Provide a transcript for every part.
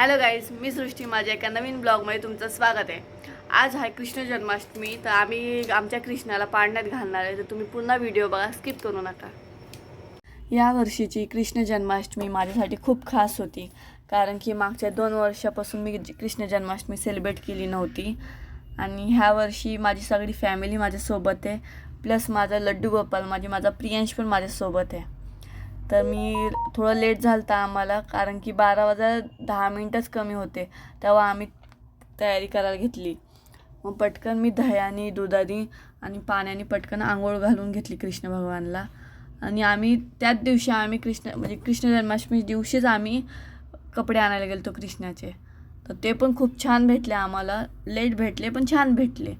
Hello guys मी सृष्टी माझ्या एका नवीन ब्लॉगमध्ये तुमचं स्वागत आहे. आज आहे कृष्ण जन्माष्टमी तर आम्ही आमच्या कृष्णाला पाळण्यात घालणार आहे तर तुम्ही पुन्हा व्हिडिओ बघा स्किप करू नका. या वर्षीची कृष्ण जन्माष्टमी माझ्यासाठी खूप खास होती कारण की मागच्या दोन वर्षापासून मी कृष्ण जन्माष्टमी सेलिब्रेट केली नव्हती. आणि ह्या वर्षी माझी सगळी फॅमिली माझ्यासोबत आहे प्लस माझा लड्डू गोपाल माझी माझा प्रियांश पण माझ्यासोबत आहे. तर मी थोडं लेट झालं होतं आम्हाला कारण की बारा वाजा दहा मिनटंच कमी होते तेव्हा आम्ही तयारी करायला घेतली. मग पटकन मी दह्याने दुधाने आणि पाण्याने पटकन आंघोळ घालून घेतली कृष्ण भगवानला. आणि आम्ही त्याच दिवशी आम्ही कृष्ण म्हणजे कृष्ण जन्माष्टमी दिवशीच आम्ही कपडे आणायला गेलो कृष्णाचे. तर ते पण खूप छान भेटले आम्हाला. लेट भेटले पण छान भेटले.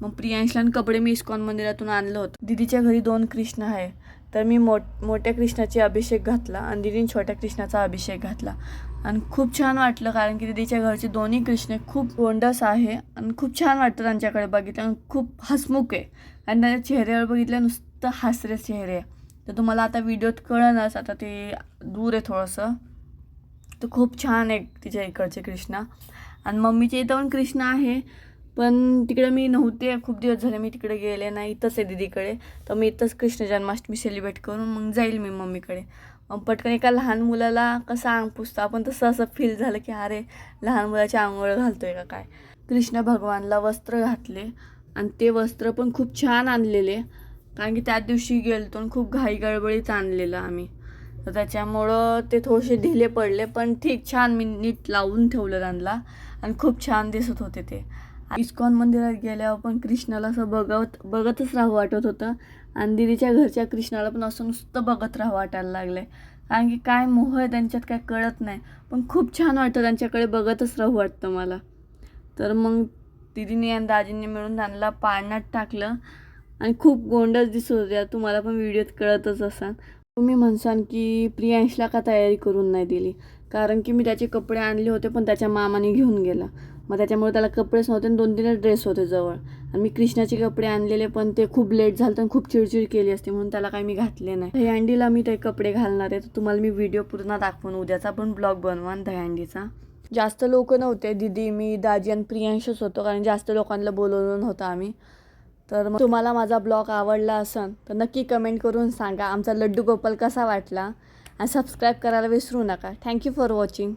मग प्रियांशला कपडे मी इस्कॉन मंदिरातून आणलं होतं. दिदीच्या घरी दोन कृष्ण आहे. तर मी मोठ मोठ्या कृष्णाचे अभिषेक घातला आणि दिदीने छोट्या कृष्णाचा अभिषेक घातला. आणि खूप छान वाटलं कारण की दिदीच्या घरचे दोन्ही कृष्ण खूप गोंडस आहे आणि खूप छान वाटतं त्यांच्याकडे बघितलं आणि खूप हसमुख आहे. आणि त्यांच्या चेहऱ्यावर बघितलं नुसतं हास्य चेहरे. आहे तर तुम्हाला आता व्हिडिओत कळणच आता ते दूर आहे थोडंसं. तर खूप छान आहे तिच्या इकडचे कृष्णा. आणि मम्मीच्या इथं पण कृष्ण आहे. पण तिकडे मी नव्हते. खूप दिवस झाले मी तिकडे गेले नाही. इथंच आहे दीदीकडे. तर मी इथंच कृष्ण जन्माष्टमी सेलिब्रेट करून मग जाईल मी मम्मीकडे. मग पटकन एका लहान मुलाला कसं अंग पुसतं आपण तसं असं फील झालं की अरे लहान मुलाची आंघोळ घालतोय का काय? कृष्ण भगवानला वस्त्र घातले आणि ते वस्त्र पण खूप छान आणलेले. कारण की त्या दिवशी गेलतो आणि खूप घाई गडबडीत आणलेलं आम्ही. तर त्याच्यामुळं ते थोडेसे ढिले पडले पण ठीक छान मी नीट लावून ठेवलं त्यांना. आणि खूप छान दिसत होते ते. इस्कॉन मंदिरात गेल्यावर पण कृष्णाला असं बघत बघतच राहू वाटत होतं. आणि दिदीच्या घरच्या कृष्णाला पण असं नुसतं बघत राहू वाटायला लागले कारण की काय मोह आहे त्यांच्यात काय कळत नाही. पण खूप छान वाटतं त्यांच्याकडे बघतच राहू वाटतं मला. तर मग दिदीने आणि दाजींनी मिळून त्यांना पाळण्यात टाकलं. आणि खूप गोंडच दिसत होत्या तुम्हाला पण व्हिडिओत कळतच असाल. तुम्ही म्हणसान की प्रियांशला का तयारी करून नाही दिली? कारण की मी त्याचे कपडे आणले होते पण त्याच्या मामाने घेऊन गेला. मग त्याच्यामुळे त्याला कपडेच नव्हते आणि दोन तीनच ड्रेस होते जवळ. आणि मी कृष्णाचे कपडे आणलेले पण ते खूप लेट झालं आणि खूप चिडचिड केली असते म्हणून त्याला काही मी घातले नाही. दहीहंडीला मी ते कपडे घालणार आहे तर तुम्हाला मी व्हिडिओ पूर्ण दाखवून उद्याचा पण ब्लॉग बनवा दहीहंडीचा. जास्त लोक नव्हते दिदी मी दाजी आणि प्रियांशच होतो कारण जास्त लोकांना बोलवलं नव्हतं आम्ही. तर मग तुम्हाला माझा ब्लॉग आवडला असेल तर नक्की कमेंट करून सांगा आमचा लड्डू गोपाल कसा वाटला. आणि सबस्क्राईब करायला विसरू नका. Thank you for watching